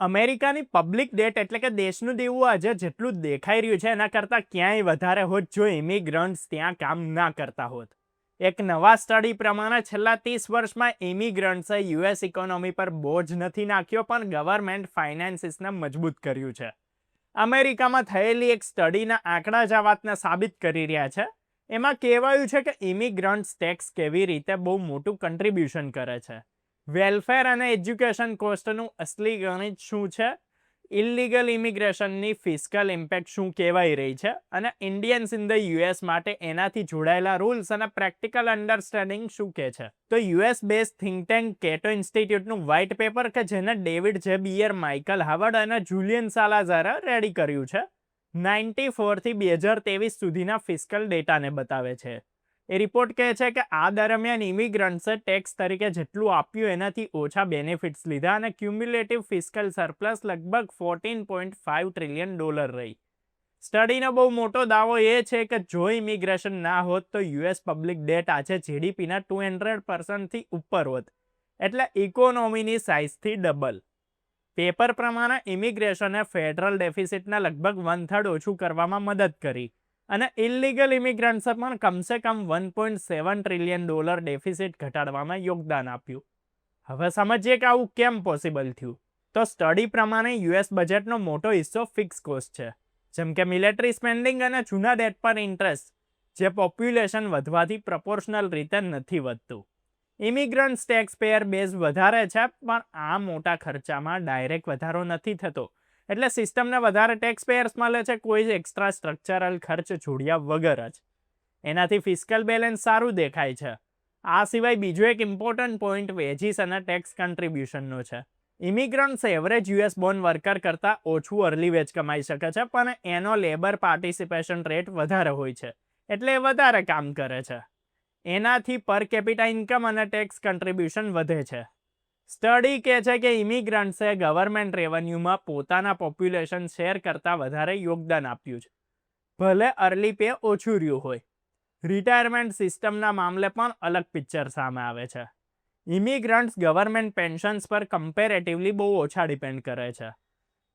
અમેરિકાની public date એટલે કે દેશનું દેવું આજે જેટલું દેખાઈ રહ્યું છે, એના કરતાં ક્યાંય વધારે હોત જો ઇમિગ્રન્ટ્સ ત્યાં કામ ના કરતા હોત. એક નવા સ્ટડી પ્રમાણે છેલ્લા ત્રીસ વર્ષમાં ઇમિગ્રન્ટ્સે યુએસ ઇકોનોમી પર બોજ નથી નાખ્યો, પણ ગવર્મેન્ટ ફાઇનાન્સીસને મજબૂત કર્યું છે. અમેરિકામાં થયેલી એક સ્ટડીના આંકડા જ આ વાતને સાબિત કરી રહ્યા છે. એમાં કહેવાયું છે કે ઇમિગ્રન્ટ્સ ટેક્સ કેવી રીતે બહુ મોટું કન્ટ્રીબ્યુશન કરે છે. વેલફેર અને એજ્યુકેશન કોસ્ટનું અસલી ગણિત શું છે? ઇલિગલ ઇમિગ્રેશનની ફિસ્કલ ઇમ્પેક્ટ શું કહેવાઈ રહી છે? અને ઇન્ડિયન્સ ઇન ધ યુએસ માટે એનાથી જોડાયેલા રૂલ્સ અને પ્રેક્ટિકલ અન્ડરસ્ટેન્ડિંગ શું કહે છે? તો U S base think tank Cato ઇન્સ્ટિટ્યૂટનું white paper કે જેને David J Bier Michael Howard અને જુલિયન સાલાઝારે રેડી કર્યું છે? નાઇન્ટી ફોરથી બે હજાર તેવીસ સુધીના ફિસ્કલ ડેટાને બતાવે છે. એ રિપોર્ટ કહે છે કે આ દરમિયાન ઇમિગ્રન્ટ્સે ટેક્સ તરીકે જેટલું આપ્યું એનાથી ઓછા બેનિફિટ્સ લીધા અને ક્યુમ્યુલેટિવ ફિસ્કલ સરપ્લસ લગભગ fourteen point five trillion dollar રહી. સ્ટડીનો બહુ મોટો દાવો એ છે કે જો ઇમિગ્રેશન ના હોત તો યુએસ પબ્લિક ડેટ આજે જીડીપીના ટુ હંડ્રેડ પર્સન્ટથી ઉપર હોત. એટલે ઇકોનોમીની સાઇઝથી ડબલ પેપર પ્રમાણે ઇમિગ્રેશને ફેડરલ ડેફિસિટના લગભગ વન થર્ડ ઓછું કરવામાં મદદ કરી. અને ઇલિગલ ઇમિગ્રન્ટ્સે પણ કમસે કમ one point seven trillion dollar deficit ઘટાડવામાં યોગદાન આપ્યું. હવે સમજીએ કે આવું કેમ પોસિબલ થયું? તો સ્ટડી પ્રમાણે યુએસ બજેટનો મોટો હિસ્સો ફિક્સ કોસ્ટ છે. જેમ કે મિલિટરી સ્પેન્ડિંગ અને જૂના ડેટ પર ઇન્ટરેસ્ટ જે પોપ્યુલેશન વધવાથી પ્રપોર્શનલ રીતે નથી વધતું. ઇમિગ્રન્ટ્સ ટેક્સ પેયર બેઝ વધારે છે, પણ આ મોટા ખર્ચામાં ડાયરેક્ટ વધારો નથી થતો. એટલે સિસ્ટમને વધારે ટેક્સ પેયર્સ મળે છે, કોઈ જ એક્સ્ટ્રા સ્ટ્રક્ચરલ ખર્ચ જોડ્યા વગર જ. એનાથી ફિસ્કલ બેલેન્સ સારું દેખાય છે. આ સિવાય બીજો એક ઇમ્પોર્ટન્ટ પોઈન્ટ વેજીસ અને ટેક્સ કન્ટ્રીબ્યુશનનો છે. Immigrants average US born worker કરતાં ઓછું અર્લી વેજ કમાઈ શકે છે, પણ એનો લેબર પાર્ટિસિપેશન રેટ વધારે હોય છે, એટલે એ વધારે કામ કરે છે. એનાથી પર કેપિટા ઇન્કમ અને ટેક્સ કન્ટ્રીબ્યુશન વધે છે. સ્ટડી કહે છે કે ઇમિગ્રન્ટ્સે ગવર્મેન્ટ રેવન્યુમાં પોતાના પોપ્યુલેશન શેર કરતાં વધારે યોગદાન આપ્યું છે. ભલે અર્લી પે ઓછું રહ્યું હોય. રિટાયરમેન્ટ સિસ્ટમના મામલે પણ અલગ પિક્ચર સામે આવે છે. ઇમિગ્રન્ટ્સ ગવર્મેન્ટ પેન્શન્સ પર કમ્પેરેટિવલી બહુ ઓછા ડિપેન્ડ કરે છે.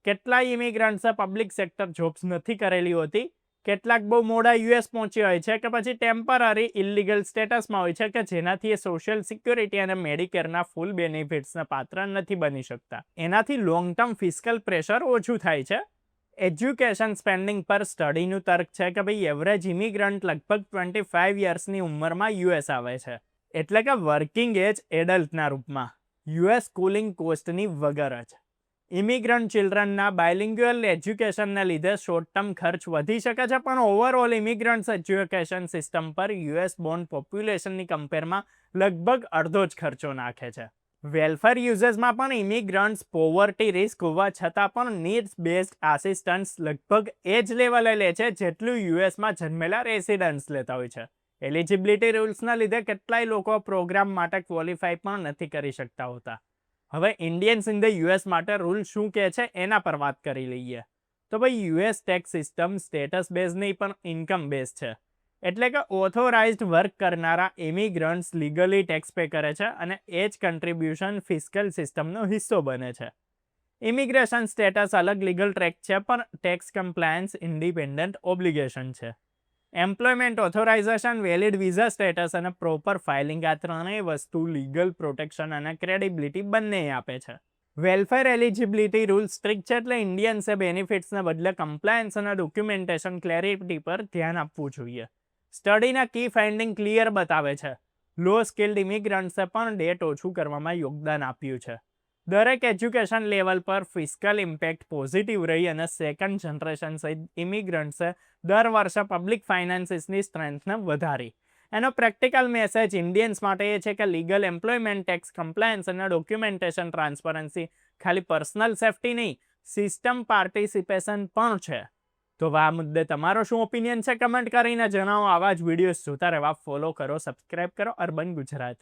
કેટલાય ઇમિગ્રન્ટ્સે પબ્લિક સેક્ટર જોબ્સ નથી કરેલી હોતી? કેટલાક બહુ મોડા યુએસ પહોંચ્યા હોય છે કે પછી ટેમ્પરરી ઇલીગલ સ્ટેટસમાં હોય છે કે જેનાથી એ સોશિયલ સિક્યોરિટી અને મેડિકેરના ફૂલ બેનિફિટ્સના પાત્ર નથી બની શકતા. એનાથી લોંગ ટર્મ ફિસ્કલ પ્રેશર ઓછું થાય છે. એજ્યુકેશન સ્પેન્ડિંગ પર સ્ટડીનું તર્ક છે કે ભાઈ એવરેજ ઇમિગ્રન્ટ લગભગ ટ્વેન્ટી ફાઇવ યર્સની ઉંમરમાં યુએસ આવે છે. એટલે કે વર્કિંગ એજ એડલ્ટના રૂપમાં. યુએસ સ્કૂલિંગ કોસ્ટની વગર જ. ઇમિગ્રન્ટ ચિલ્ડ્રનના બાયલિંગ્યુઅલ એજ્યુકેશનને લીધે શોર્ટ ટર્મ ખર્ચ વધી શકે છે, પણ ઓવરઓલ ઇમિગ્રન્ટ્સ એજ્યુકેશન સિસ્ટમ પર યુએસ બોર્ન પોપ્યુલેશનની કમ્પેરમાં લગભગ અડધો જ ખર્ચો નાખે છે. વેલફેર યુઝર્સમાં પણ ઇમિગ્રન્ટ્સ પોવર્ટી રિસ્ક હોવા છતાં પણ નીડ્સ બેઝડ આસિસ્ટન્સ લગભગ એ જ લેવલે લે છે જેટલું યુએસમાં જન્મેલા રેસિડન્ટ્સ લેતા હોય છે. એલિજિબિલિટી રૂલ્સના લીધે કેટલાય લોકો પ્રોગ્રામ માટે ક્વોલિફાય પણ નથી કરી શકતા હોતા. હવે ઇન્ડિયન્સ ઇન ધ યુએસ માટે રૂલ શું કહે છે? એના પર વાત કરી લઈએ. તો ભાઈ US tax system status base નહીં, પણ ઇન્કમ બેઝ છે. એટલે કે ઓથોરાઇઝ્ડ વર્ક કરનારા ઇમિગ્રન્ટ્સ લીગલી ટેક્સ પે કરે છે અને એ જ કન્ટ્રીબ્યુશન ફિસ્કલ સિસ્ટમનો હિસ્સો બને છે. ઇમિગ્રેશન સ્ટેટસ અલગ લીગલ ટ્રેક છે, પણ ટેક્સ કમ્પ્લાયન્સ ઇન્ડિપેન્ડન્ટ ઓબ્લિગેશન છે. Employment authorisation valid visa status અને પ્રોપર ફાઇલિંગ આ ત્રણેય વસ્તુ લીગલ પ્રોટેક્શન અને ક્રેડિબિલિટી બંને આપે છે. વેલફેર એલિજિબિલિટી રૂલ સ્ટ્રિક્ટ છે એટલે ઇન્ડિયન્સે બેનિફિટ્સને બદલે કમ્પ્લાયન્સ અને ડોક્યુમેન્ટેશન ક્લેરિટી પર ધ્યાન આપવું જોઈએ. સ્ટડીના કી ફાઇન્ડિંગ ક્લિયર બતાવે છે. લો સ્કિલ્ડ ઇમિગ્રન્ટ્સે પણ ડેટ ઓછું કરવામાં યોગદાન આપ્યું છે. દરેક એજ્યુકેશન લેવલ પર ફિસ્કલ ઇમ્પેક્ટ પોઝિટિવ રહી અને સેકન્ડ જનરેશન સહિત ઇમિગ્રન્ટ્સે દર વર્ષે પબ્લિક ફાઇનાન્સીસની સ્ટ્રેન્થને વધારી. એનો પ્રેક્ટિકલ મેસેજ ઇન્ડિયન્સ માટે એ છે કે લીગલ એમ્પ્લોયમેન્ટ ટેક્સ કમ્પ્લાયન્સ અને ડોક્યુમેન્ટેશન ટ્રાન્સપરન્સી ખાલી પર્સનલ સેફટી નહીં સિસ્ટમ પાર્ટિસિપેશન પણ છે. તો આ મુદ્દે તમારો શું ઓપિનિયન છે? કમેન્ટ કરીને જણાવો. આવા જ વિડીયોઝ જોતા રહેવા. ફોલો કરો સબસ્ક્રાઈબ કરો. અર્બન ગુજરાતી.